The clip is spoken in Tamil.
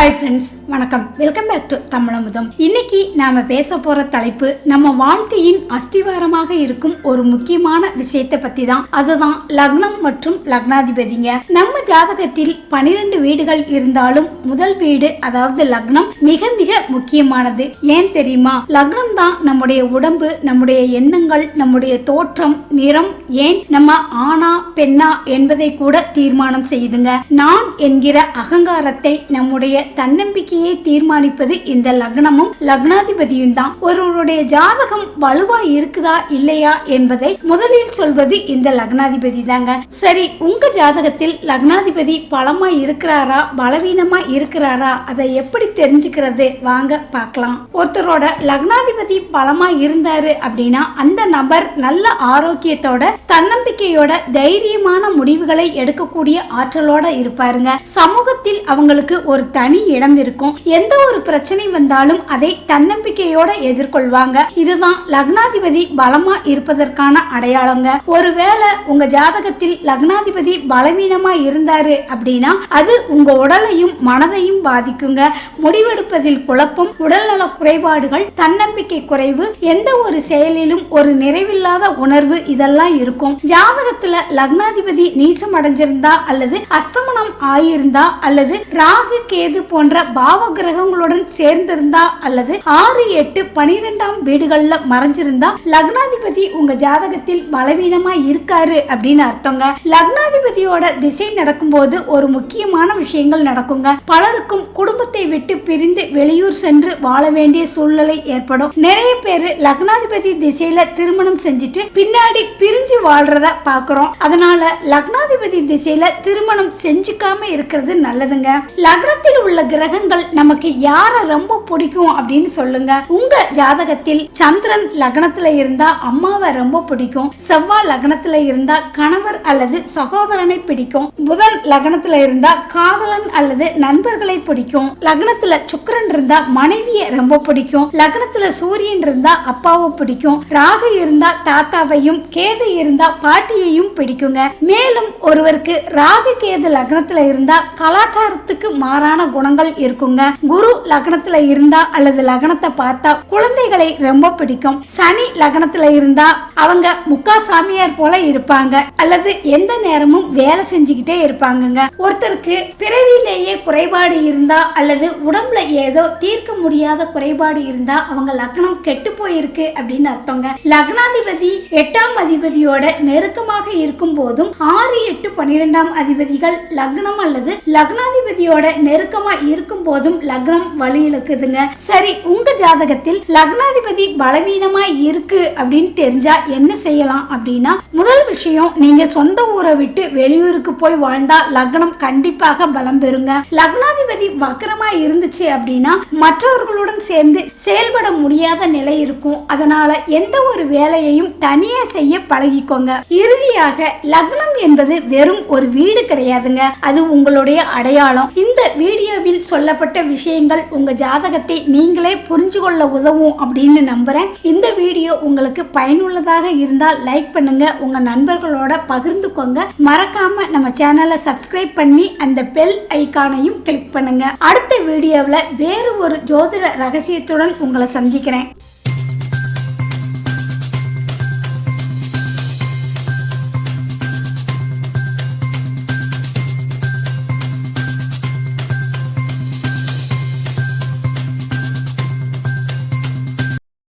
ஹாய் ஃப்ரெண்ட்ஸ் வணக்கம். Welcome back to Tamizhamudham. இன்னைக்கு நாம பேச போற தலைப்பு நம்ம வாழ்க்கையின் அஸ்திவாரமாக இருக்கும் ஒரு முக்கியமான விஷயத்தை பத்தி தான் அதுதான் லக்னம் மற்றும் லக்னாதிபதிங்க. நம்ம ஜாதகத்தில் பனிரெண்டு வீடுகள் இருந்தாலும் முதல் வீடு அதாவது லக்னம் மிக மிக முக்கியமானது. ஏன் தெரியுமா? லக்னம் தான் நம்முடைய உடம்பு நம்முடைய எண்ணங்கள் நம்முடைய தோற்றம் நிறம் ஏன் நம்ம ஆணா பெண்ணா என்பதை கூட தீர்மானம் செய்யுதுங்க நான் என்கிற அகங்காரத்தை நம்முடைய தன்னம்பிக்கையை தீர்மானிப்பது இந்த லக்னமும் லக்னாதிபதியும் தான். ஒருவருடைய ஜாதகம் வலுவா இருக்குதா இல்லையா என்பதை முதலில் சொல்வது இந்த லக்னாதிபதி தாங்க. சரி உங்க ஜாதகத்தில் லக்னாதிபதி பலமா இருக்கிறாரா பலவீனமா இருக்கிறாரா அதை எப்படி தெரிஞ்சுக்கிறது? வாங்க பார்க்கலாம். ஒருத்தரோட லக்னாதிபதி பலமா இருந்தாரு அப்படின்னா அந்த நபர் நல்ல ஆரோக்கியத்தோட தன்னம்பிக்கையோட தைரியமான முடிவுகளை எடுக்கக்கூடிய ஆற்றலோட இருப்பாருங்க. சமூகத்தில் அவங்களுக்கு ஒரு தனி இடம் இருக்கும். எந்த ஒரு பிரச்சனை வந்தாலும் அதை தன்னம்பிக்கையோட எதிர்கொள்வாங்க. இதுதான் லக்னாதிபதி பலமா இருப்பதற்கான அடையாளங்க. ஒருவேளை உங்க ஜாதகத்தில் லக்னாதிபதி பலவீனமா இருந்தாரு அப்படின்னா அது உங்க உடலையும் மனதையும் பாதிக்குங்க. முடிவெடுப்பதில் குழப்பம் உடல்நல குறைபாடுகள் தன்னம்பிக்கை குறைவு எந்த ஒரு செயலிலும் ஒரு நிறைவில்லாத உணர்வு இதெல்லாம் இருக்கும். ஜாதகத்துல லக்னாதிபதி நீசம் அடைஞ்சிருந்தா அல்லது அஸ்தமனம் ஆயிருந்தா அல்லது ராகு கேது போன்ற பாவ கிரகங்களுடன் சேர்ந்திருந்தா அல்லது ஆறு எட்டு பனிரெண்டாம் வீடுகள்ல மறைஞ்சிருந்தா லக்னாதிபதி உங்க ஜாதகத்தில் பலவீனமா இருக்காரு அப்படின்னு அர்த்தங்க. லக்னாதிபதியோட திசை நடக்கும்போது ஒரு முக்கியமான விஷயங்கள் நடக்குங்க. பலருக்கும் குடும்பத்தை விட்டு பிரிந்து வெளியூர் சென்று வாழ வேண்டிய சூழ்நிலை ஏற்படும். நிறைய பேர் லக்னாதிபதி திசையில திருமணம் செஞ்சுட்டு பின்னாடி பிரிஞ்சு வாழ்றத பாக்குறோம். அதனால லக்னாதிபதி திசையில திருமணம் செஞ்சுக்காம இருக்கிறது நல்லதுங்க. லக்னத்தில் உள்ள கிரகங்கள் நமக்கு யார ரொம்ப பிடிக்கும் அப்படின்னு சொல்லுங்க. உங்க ஜாதகத்தில் சந்திரன் லக்னத்துல இருந்தா அம்மாவை ரொம்ப பிடிக்கும். செவ்வாய் லக்னத்துல இருந்தா கணவர் அல்லது சகோதரனை பிடிக்கும். புதன் லக்னத்துல இருந்தா காதலன் அல்லது நண்பர்களை பிடிக்கும். லக்னத்துல சுக்கரன் இருந்தா மனைவியை ரொம்ப பிடிக்கும். லக்னத்துல சூரியன் இருந்தா அப்பாவை பிடிக்கும். ராகு இருந்தா தாத்தாவையும் கேது இருந்தா பாட்டியையும் பிடிக்குங்க. மேலும் ஒருவருக்கு ராகு கேது லக்னத்துல இருந்தா கலாச்சாரத்துக்கு மாறான குணம் குணங்கள் இருக்குங்க. குரு லக்னத்துல இருந்தா அல்லது லக்னத்தை பார்த்தா குழந்தைகளை ரொம்ப பிடிக்கும். சனி லக்னத்துல இருந்தா அவங்க முக்கா சாமியார் போல இருப்பாங்க. அல்லது எந்த நேரமும் வேலை செஞ்சுக்கிட்டே இருப்பாங்கங்க. ஒருத்தருக்கு பிறவியிலேயே குறைபாடு இருந்தா அல்லது உடம்புல ஏதோ தீர்க்க முடியாத குறைபாடு இருந்தா அவங்க லக்னம் கெட்டு போயிருக்கு அப்படின்னு அர்த்தங்க. லக்னாதிபதி எட்டாம் அதிபதியோட நெருக்கமாக இருக்கும் போதும் ஆறு எட்டு பன்னிரெண்டாம் அதிபதிகள் லக்னம் அல்லது லக்னாதிபதியோட நெருக்கமா இருக்கும் போதும் லக்னம் வழி இழுக்குதுங்க சரி உங்க ஜாதகத்தில் லக்னாதிபதி பலவீனமா இருக்கு அப்படின்னு தெரிஞ்சா என்ன செய்யலாம் அப்படின்னா முதல் விஷயம் நீங்க சொந்த ஊரை விட்டு வெளியூருக்கு போய் வாழ்ந்தா லக்னம் கண்டிப்பாக பலம் பெறுங்க. லக்னாதிபதி வக்கரமா இருந்துச்சு அப்படின்னா மற்றவர்களுடன் சேர்ந்து செயல்பட முடியாத நிலை இருக்கும். அதனால எந்த ஒரு வேலையையும் தனியா செய்ய பழகிக்கோங்க. இறுதியாக லக்னம் என்பது வெறும் ஒரு வீடு கிடையாதுங்க. அது உங்களுடைய அடையாளம். இந்த வீடியோவில் சொல்லப்பட்ட விஷயங்கள் உங்கள் ஜாதகத்தை நீங்களே புரிஞ்சு கொள்ள உதவும் அப்படின்னு நம்புகிறேன் இந்த வீடியோ உங்களுக்கு பயனுள்ளதாக இருந்தால் லைக் பண்ணுங்க. உங்கள் நண்பர்களோட பகிர்ந்துக்கோங்க. மறக்காம நம்ம சேனலை சப்ஸ்கிரைப் பண்ணி அந்த பெல் ஐக்கானையும் கிளிக் பண்ணுங்க. அடுத்த வீடியோவில் வேறு ஒரு ஜோதிட ரகசியத்துடன் உங்களை சந்திக்கிறேன்.